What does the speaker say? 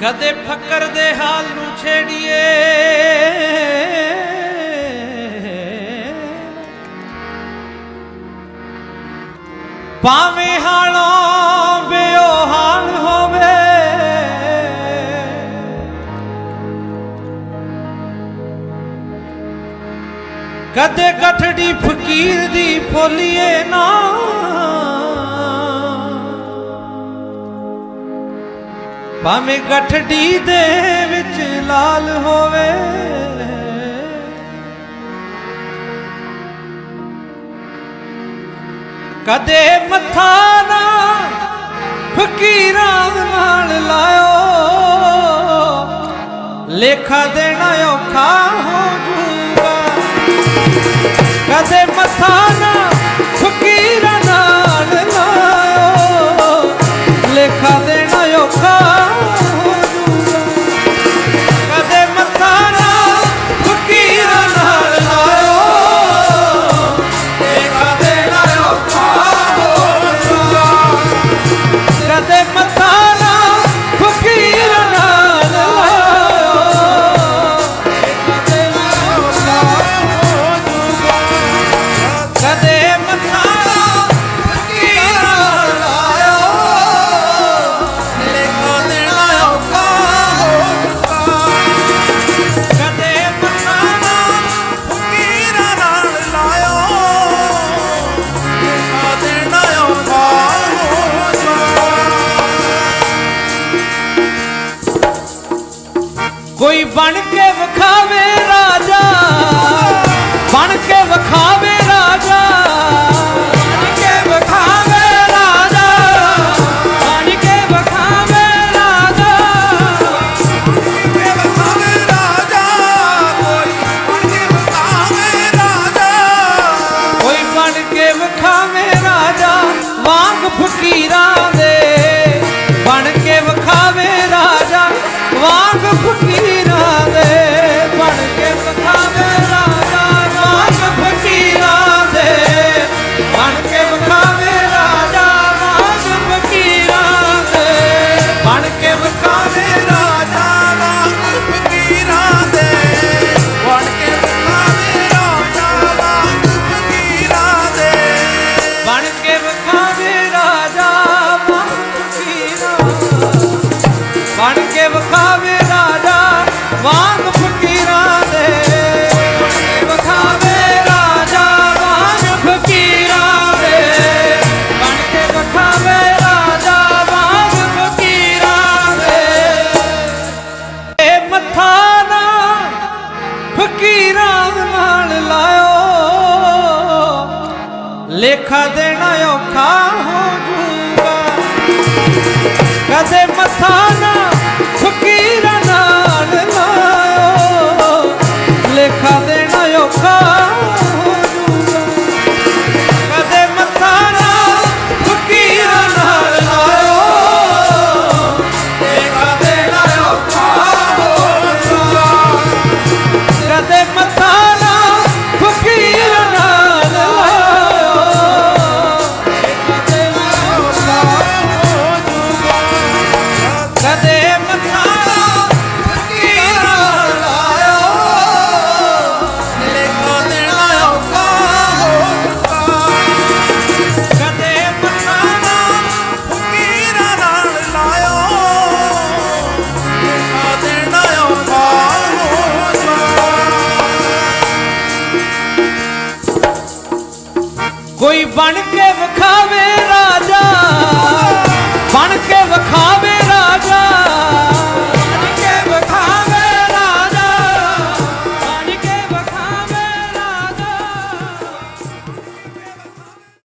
ਕਦੇ ਫੱਕਰ ਦੇ ਹਾਲ ਨੂੰ ਛੇੜੀਏ। ਭਾਵੇਂ ਹਾਲੋਂ ਬਿਓਹਾਲ ਹੋਵੇ, ਕਦੇ ਕਠੜੀ ਫਕੀਰ ਦੀ ਫੋਲੀਏ ਨਾ ਭਾਵੇਂ ਗਠੜੀ ਦੇ ਵਿੱਚ ਲਾਲ ਹੋਵੇ। ਕਦੇ ਮੱਥਾ ਨਾ ਫਕੀਰਾਂ ਨਾਲ ਲਾਇਓ। ਲੇਖਾ ਦੇਣਾ ਔਖਾ ਹੋ কাঁদে নয় খা ਬਣ ਕੇ ਵਿਖਾਵੇ ਰਾਜਾ। ਬਣ ਕੇ ਵਿਖਾਵੇ ਵਖਾਵੇ ਰਾਜਾ ਫਕੀਰਾਂ ਦੇ। ਕੁੜੀ ਵਖਾਵੇ ਰਾਜਾ ਮੱਥਾ ਫਕੀਰਾਂ ਨਾਲ ਲੇਖਾ ਦੇਣਾ ਔਖਾ ਹੋ ਜੂਗਾ। ਕਦੇ ਮੱਥਾ ਕੋਈ ਬਣ ਕੇ ਵਿਖਾਵੇ ਰਾਜਾ ਬਣ ਕੇ ਵਿਖਾਵੇ